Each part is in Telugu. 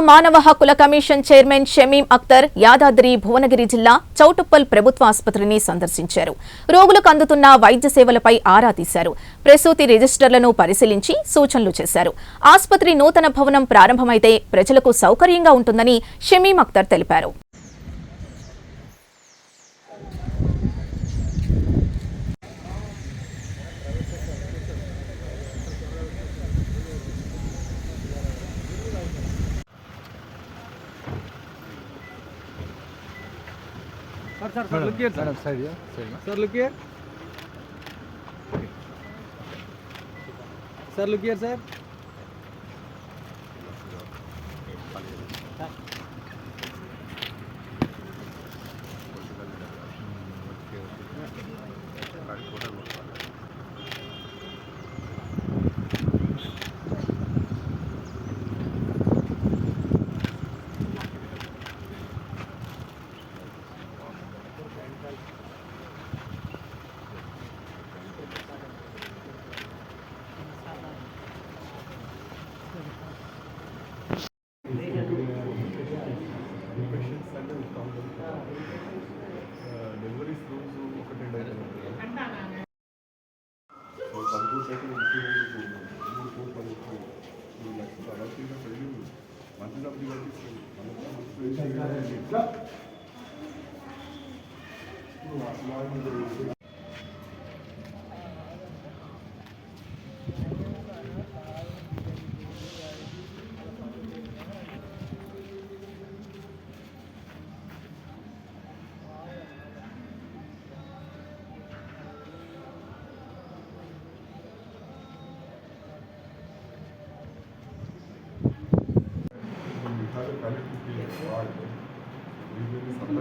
మానవ హక్కుల కమిషన్ చైర్మన్ షమీం అఖ్తర్ యాదాద్రి భువనగిరి జిల్లా చౌటుప్పల్ ప్రభుత్వ ఆసుపత్రిని సందర్శించారు. రోగులకు అందుతున్న వైద్య సేవలపై ఆరా తీశారు. ప్రసూతి రిజిస్టర్లను పరిశీలించి సూచనలు చేశారు. ఆసుపత్రి నూతన భవనం ప్రారంభమైతే ప్రజలకు సౌకర్యంగా ఉంటుందని షమీం అఖ్తర్ తెలిపారు. Sir sir sir look sir. Here, sir. Deliveries రోజు ఒకటి పదమూడు శాతం మూడు కోట్ల ముప్పై మూడు లక్షలు అలా చేయడం ప్రజలు మంత్రి డబ్బులు కలిగిస్తుంది We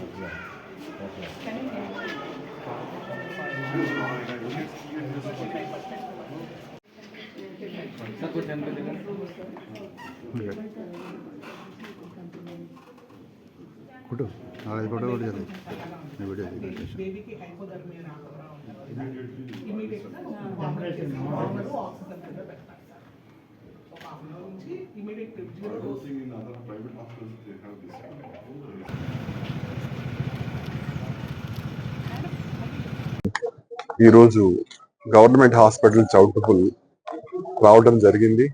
పెట్టాలి ఒక హాఫ్ అన్ అవర్ నుంచి ఇమీడియట్ జీరో I ఈరోజు గవర్నమెంట్ హాస్పిటల్ చౌటుపుల్ రావడం జరిగింది.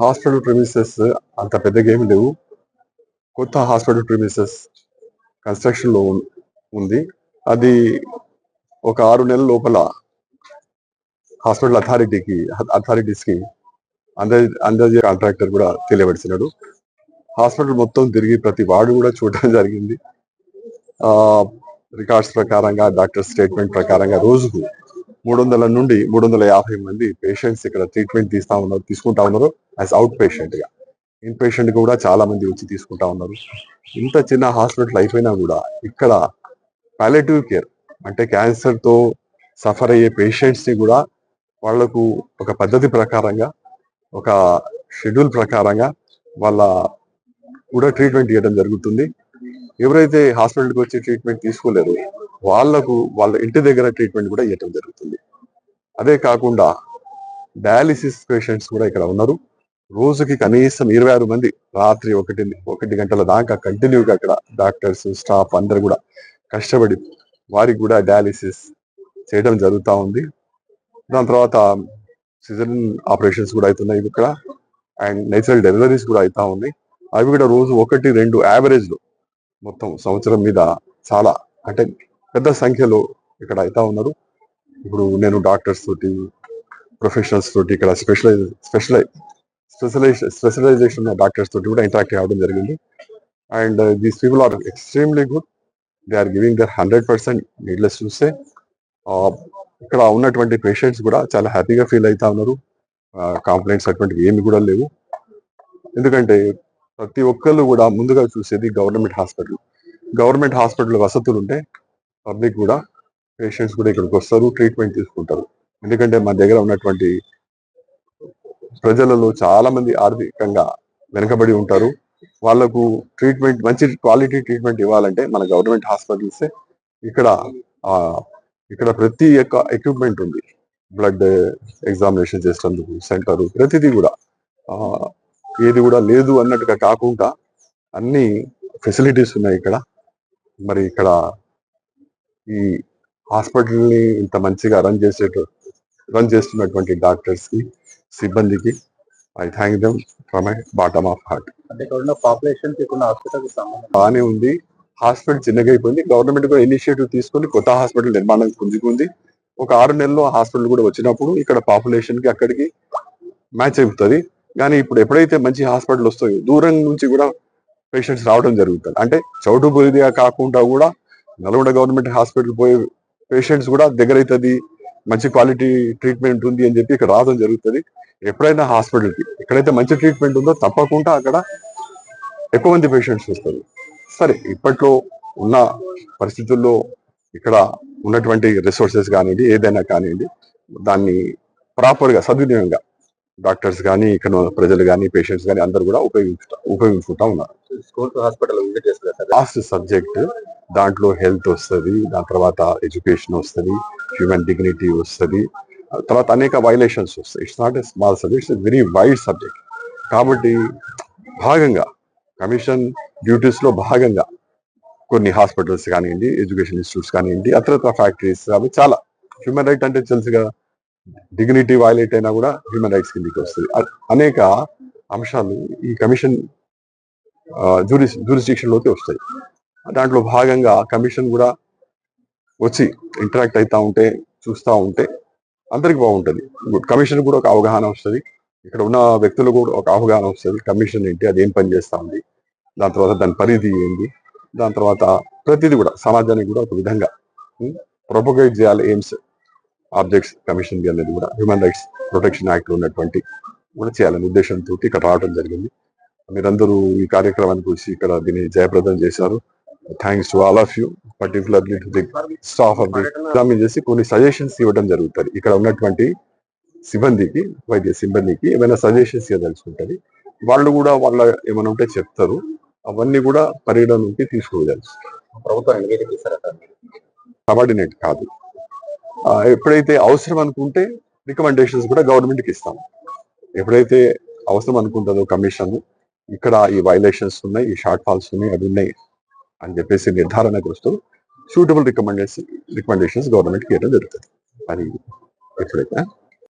హాస్పిటల్ ప్రిమిసెస్ అంత పెద్దగా ఏమి లేవు. కొత్త హాస్పిటల్ ప్రిమిసెస్ కన్స్ట్రక్షన్లో ఉంది. అది ఒక ఆరు నెలల లోపల హాస్పిటల్ అథారిటీకి అథారిటీస్కి అంద అందజే కాంట్రాక్టర్ కూడా తెలియబడిచినాడు హాస్పిటల్ మొత్తం తిరిగి ప్రతి వార్డు కూడా చూడడం జరిగింది. రికార్డ్స్ ప్రకారంగా డాక్టర్ స్టేట్మెంట్ ప్రకారంగా రోజుకు మూడు వందల నుండి మూడు వందల యాభై మంది పేషెంట్స్ ఇక్కడ ట్రీట్మెంట్ తీస్తా ఉన్నారు తీసుకుంటా ఉన్నారు యాజ్ అవుట్ పేషెంట్గా. ఇన్ పేషెంట్ కూడా చాలా మంది వచ్చి తీసుకుంటా ఉన్నారు. ఇంత చిన్న హాస్పిటల్ అయిపోయినా కూడా ఇక్కడ పాలిటివ్ కేర్ అంటే క్యాన్సర్తో సఫర్ అయ్యే పేషెంట్స్ని కూడా వాళ్ళకు ఒక పద్ధతి ప్రకారంగా ఒక షెడ్యూల్ ప్రకారంగా వాళ్ళ కూడా ట్రీట్మెంట్ ఇవ్వడం జరుగుతుంది. ఎవరైతే హాస్పిటల్కి వచ్చి ట్రీట్మెంట్ తీసుకోలేరు వాళ్ళకు వాళ్ళ ఇంటి దగ్గర ట్రీట్మెంట్ కూడా ఇవ్వటం జరుగుతుంది. అదే కాకుండా డయాలిసిస్ పేషెంట్స్ కూడా ఇక్కడ ఉన్నారు. రోజుకి కనీసం ఇరవై ఆరు మంది రాత్రి ఒకటి ఒకటి గంటల దాకా కంటిన్యూగా అక్కడ డాక్టర్స్ స్టాఫ్ అందరు కూడా కష్టపడి వారికి కూడా డయాలిసిస్ చేయడం జరుగుతూ ఉంది. దాని తర్వాత సిజరన్ ఆపరేషన్స్ కూడా అవుతున్నాయి ఇక్కడ. అండ్ నేచురల్ డెలివరీస్ కూడా అవుతా ఉన్నాయి. అవి కూడా రోజు ఒకటి రెండు యావరేజ్లో మొత్తం సంవత్సరం మీద చాలా అంటే పెద్ద సంఖ్యలో ఇక్కడ అవుతా ఉన్నారు. ఇప్పుడు నేను డాక్టర్స్ తోటి ప్రొఫెషనల్స్ తోటి ఇక్కడ specialise specialise specialise specialisation doctors తోటి కూడా ఇంటరాక్ట్ అవ్వడం జరిగింది. And these people are extremely good. They are giving their hundred percent needless చూస్తే. ఇక్కడ ఉన్నటువంటి పేషెంట్స్ కూడా చాలా హ్యాపీగా ఫీల్ అవుతా ఉన్నారు. కంప్లైంట్స్ అటువంటివి ఏమి కూడా లేవు. ఎందుకంటే ప్రతి ఒక్కళ్ళు కూడా ముందుగా చూసేది గవర్నమెంట్ హాస్పిటల్. గవర్నమెంట్ హాస్పిటల్ వసతులు ఉంటే పబ్లిక్ కూడా పేషెంట్స్ కూడా ఇక్కడికి వస్తారు ట్రీట్మెంట్ తీసుకుంటారు. ఎందుకంటే మన దగ్గర ఉన్నటువంటి ప్రజలలో చాలా మంది ఆర్థికంగా వెనుకబడి ఉంటారు. వాళ్ళకు ట్రీట్మెంట్ మంచి క్వాలిటీ ట్రీట్మెంట్ ఇవ్వాలంటే మన గవర్నమెంట్ హాస్పిటల్సే ఇక్కడ ఇక్కడ ప్రతి ఒక్క ఎక్విప్మెంట్ ఉంది. బ్లడ్ ఎగ్జామినేషన్ చేసేందుకు సెంటర్ ప్రతిదీ కూడా. ఏది కూడా లేదు అన్నట్టుగా కాకుండా అన్ని ఫెసిలిటీస్ ఉన్నాయి ఇక్కడ. మరి ఇక్కడ ఈ హాస్పిటల్ని ఇంత మంచిగా రన్ చేసేట రన్ చేస్తున్నటువంటి డాక్టర్స్కి సిబ్బందికి I thank them from my bottom of heart. బాగానే ఉంది. హాస్పిటల్ చిన్నగా అయిపోయింది. గవర్నమెంట్ కూడా ఇనిషియేటివ్ తీసుకొని కొత్త హాస్పిటల్ నిర్మాణం పుంజుకుంది ఒక ఆరు నెలల్లో హాస్పిటల్ కూడా వచ్చినప్పుడు ఇక్కడ పాపులేషన్కి అక్కడికి మ్యాచ్ అవుతుంది. కానీ ఇప్పుడు ఎప్పుడైతే మంచి హాస్పిటల్ వస్తాయో దూరం నుంచి కూడా పేషెంట్స్ రావడం జరుగుతుంది. అంటే చౌటు బురిదిగా కాకుండా కూడా నల్గొండ గవర్నమెంట్ హాస్పిటల్ పోయే పేషెంట్స్ కూడా దగ్గరవుతుంది మంచి క్వాలిటీ ట్రీట్మెంట్ ఉంది అని చెప్పి ఇక్కడ రావడం జరుగుతుంది. ఎప్పుడైనా హాస్పిటల్కి ఎక్కడైతే మంచి ట్రీట్మెంట్ ఉందో తప్పకుండా అక్కడ ఎక్కువ మంది పేషెంట్స్ వస్తారు. సరే ఇప్పట్లో ఉన్న పరిస్థితుల్లో ఇక్కడ ఉన్నటువంటి రిసోర్సెస్ కానివ్వండి ఏదైనా కానివ్వండి దాన్ని ప్రాపర్గా సద్వినియోగంగా డాక్టర్స్ కానీ ఇక్కడ ప్రజలు కానీ పేషెంట్స్ కానీ అందరూ కూడా ఉపయోగించుతా ఉపయోగించుకుంటా ఉన్నారు. స్కూల్ హాస్పిటల్ విజిట్ చేస్తారు సార్? లాస్ట్ సబ్జెక్ట్ దాంట్లో హెల్త్ వస్తుంది దాని తర్వాత ఎడ్యుకేషన్ వస్తుంది హ్యూమన్ డిగ్నిటీ వస్తుంది తర్వాత అనేక వైలేషన్స్ వస్తాయి. It's not a small subject it's very wide subject కాబట్టి భాగంగా కమిషన్ డ్యూటీస్లో భాగంగా కొన్ని హాస్పిటల్స్ కానివ్వండి ఎడ్యుకేషన్ ఇన్స్టిట్యూట్స్ కానివ్వండి అత్రత్ర ఫ్యాక్టరీస్ అవి చాలా హ్యూమన్ రైట్ అంటే తెలుసుగా డిగ్నిటీ వైలేట్ అయినా కూడా హ్యూమన్ రైట్స్ కిందకి వస్తుంది. అనేక అంశాలు ఈ కమిషన్ జూరిస్లోకి వస్తాయి. దాంట్లో భాగంగా కమిషన్ కూడా వచ్చి ఇంటరాక్ట్ అవుతా ఉంటే చూస్తూ ఉంటే అందరికి బాగుంటుంది. కమిషన్ కూడా ఒక అవగాహన వస్తుంది. ఇక్కడ ఉన్న వ్యక్తులు కూడా ఒక అవగాహన వస్తుంది. కమిషన్ ఏంటి? అది ఏం పని చేస్తూ ఉంది? దాని తర్వాత దాని పరిధి ఏంటి దాని తర్వాత ప్రతిదీ కూడా సమాజానికి కూడా ఒక విధంగా ప్రొపగేట్ చేయాలి ఎయిమ్స్ ఆబ్జెక్ట్స్ కమిషన్ అనేది కూడా హ్యూమన్ రైట్స్ ప్రొటెక్షన్ యాక్ట్ ఉన్నటువంటి కూడా చేయాలనే ఉద్దేశంతో ఇక్కడ రావడం జరిగింది. మీరందరూ ఈ కార్యక్రమానికి వచ్చి ఇక్కడ దీన్ని జయప్రదం చేశారు. Thanks to all of you particularly to the staff of the examine చేసి కొన్ని సజెషన్స్ ఇవ్వడం జరుగుతుంది. ఇక్కడ ఉన్నటువంటి సిబ్బందికి వైద్య సిబ్బందికి ఏమైనా సజెషన్స్ ఇవ్వదలుచుకుంటుంది. వాళ్ళు కూడా వాళ్ళ ఏమైనా ఉంటే చెప్తారు. అవన్నీ కూడా పరిగణలోకి తీసుకోగలరు ప్రభుత్వం నివేదిక సబార్డినేట్ కాదు. ఎప్పుడైతే అవసరం అనుకుంటే రికమెండేషన్స్ కూడా గవర్నమెంట్కి ఇస్తాం. ఎప్పుడైతే అవసరం అనుకుంటుందో కమిషన్ ఇక్కడ ఈ వైలేషన్స్ ఉన్నాయి ఈ షార్ట్ ఫాల్స్ ఉన్నాయి అవి ఉన్నాయి అని చెప్పేసి నిర్ధారణకు వస్తూ సూటబుల్ రికమెండేషన్ రికమెండేషన్స్ గవర్నమెంట్కి ఇవ్వడం జరుగుతుంది. అది ఎప్పుడైతే